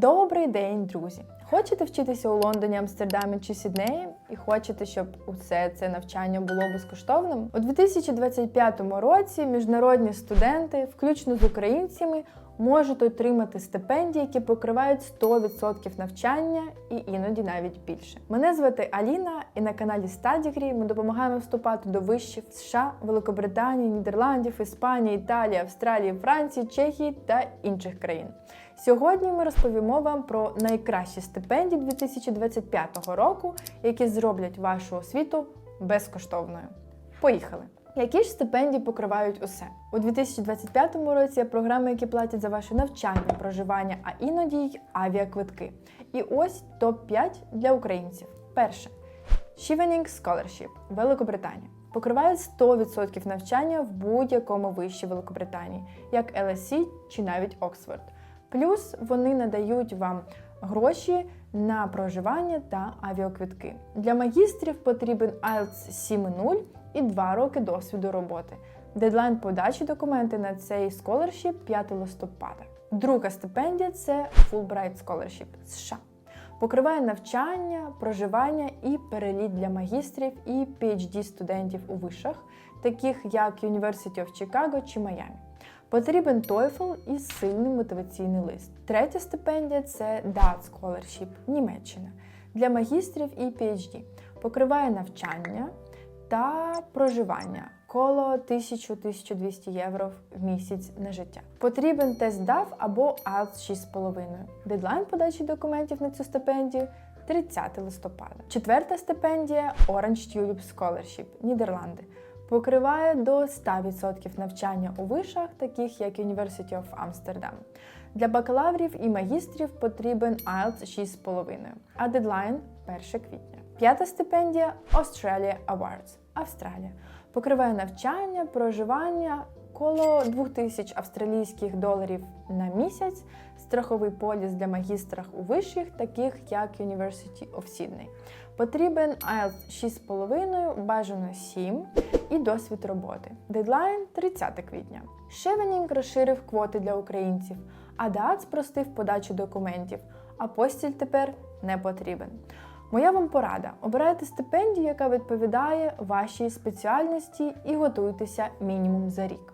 Добрий день, друзі! Хочете вчитися у Лондоні, Амстердамі чи Сіднеї і хочете, щоб усе це навчання було безкоштовним? У 2025 році міжнародні студенти, включно з українцями, можуть отримати стипендії, які покривають 100% навчання і іноді навіть більше. Мене звати Аліна, і на каналі StudyGree ми допомагаємо вступати до вишів США, Великобританії, Нідерландів, Іспанії, Італії, Австралії, Франції, Чехії та інших країн. Сьогодні ми розповімо вам про найкращі стипендії 2025 року, які зроблять вашу освіту безкоштовною. Поїхали! Які ж стипендії покривають усе? У 2025 році програми, які платять за ваше навчання, проживання, а іноді й авіаквитки. І ось топ-5 для українців. Перше Chevening Scholarship Великобританія. Покриває 100% навчання в будь-якому виші Великобританії, як LSE чи навіть Оксфорд. Плюс вони надають вам гроші на проживання та авіаквитки. Для магістрів потрібен IELTS 7.0 і 2 роки досвіду роботи. Дедлайн подачі документи на цей scholarship 5 листопада. Друга стипендія це Fulbright Scholarship США. Покриває навчання, проживання і переліт для магістрів і PhD студентів у вишах, таких як University of Chicago чи Майамі. Потрібен TOEFL і сильний мотиваційний лист. Третя стипендія це DAT Scholarship Німеччина для магістрів і PhD. Покриває навчання та проживання коло 1000-1200 євро в місяць на життя. Потрібен тест DAF або IELTS 6,5. Дедлайн подачі документів на цю стипендію 30 листопада. Четверта стипендія Orange Tulip Scholarship Нідерланди. Покриває до 100% навчання у вишах, таких як University of Amsterdam. Для бакалаврів і магістрів потрібен IELTS 6,5, а дедлайн 1 квітня. П'ята стипендія Australia Awards Австралія. Покриває навчання, проживання коло 2000 австралійських доларів на місяць, страховий поліс для магістрах у вишах, таких як University of Sydney. Потрібен IELTS 6,5, бажано 7 і досвід роботи. Дедлайн 30 квітня. Шевенінг розширив квоти для українців, а ДАЦ спростив подачу документів, а постіль тепер не потрібен. Моя вам порада: обирайте стипендію, яка відповідає вашій спеціальності, і готуйтеся мінімум за рік.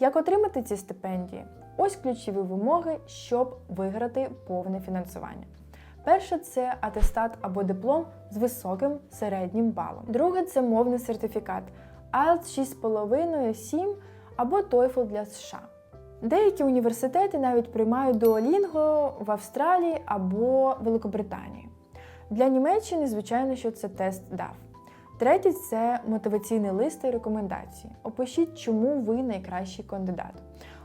Як отримати ці стипендії? Ось ключові вимоги, щоб виграти повне фінансування. Перше це атестат або диплом з високим середнім балом. Друге це мовний сертифікат IELTS 6,5, 7 або TOEFL для США. Деякі університети навіть приймають Duolingo в Австралії або Великобританії. Для Німеччини, звичайно, що це тест DAF. Третє це мотиваційний лист і рекомендації. Опишіть, чому ви найкращий кандидат.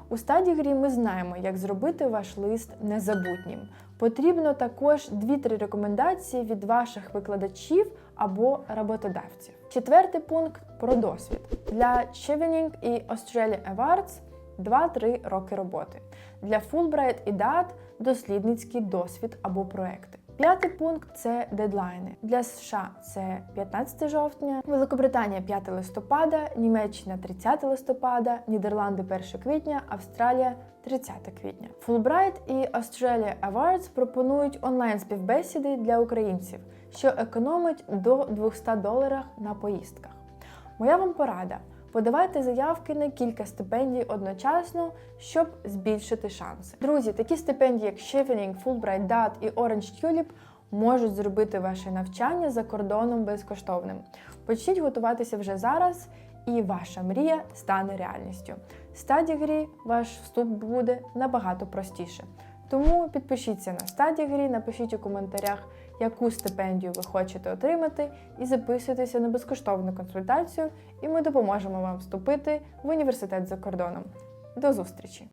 У стадії грі ми знаємо, як зробити ваш лист незабутнім. Потрібно також 2-3 рекомендації від ваших викладачів або роботодавців. Четвертий пункт про досвід. Для Chevening і Australia Awards 2-3 роки роботи. Для Fulbright і DAT дослідницький досвід або проекти. П'ятий пункт це дедлайни. Для США це 15 жовтня, Великобританія 5 листопада, Німеччина 30 листопада, Нідерланди 1 квітня, Австралія 30 квітня. Fulbright і Australia Awards пропонують онлайн співбесіди для українців, що економить до 200 доларів на поїздках. Моя вам порада. Подавайте заявки на кілька стипендій одночасно, щоб збільшити шанси. Друзі, такі стипендії, як Chevening, Fulbright, DAT і Orange Tulip, можуть зробити ваше навчання за кордоном безкоштовним. Почніть готуватися вже зараз, і ваша мрія стане реальністю. Стадії грі ваш вступ буде набагато простіше. Тому підпишіться на стадії грі, напишіть у коментарях, яку стипендію ви хочете отримати, і записуйтеся на безкоштовну консультацію, і ми допоможемо вам вступити в університет за кордоном. До зустрічі!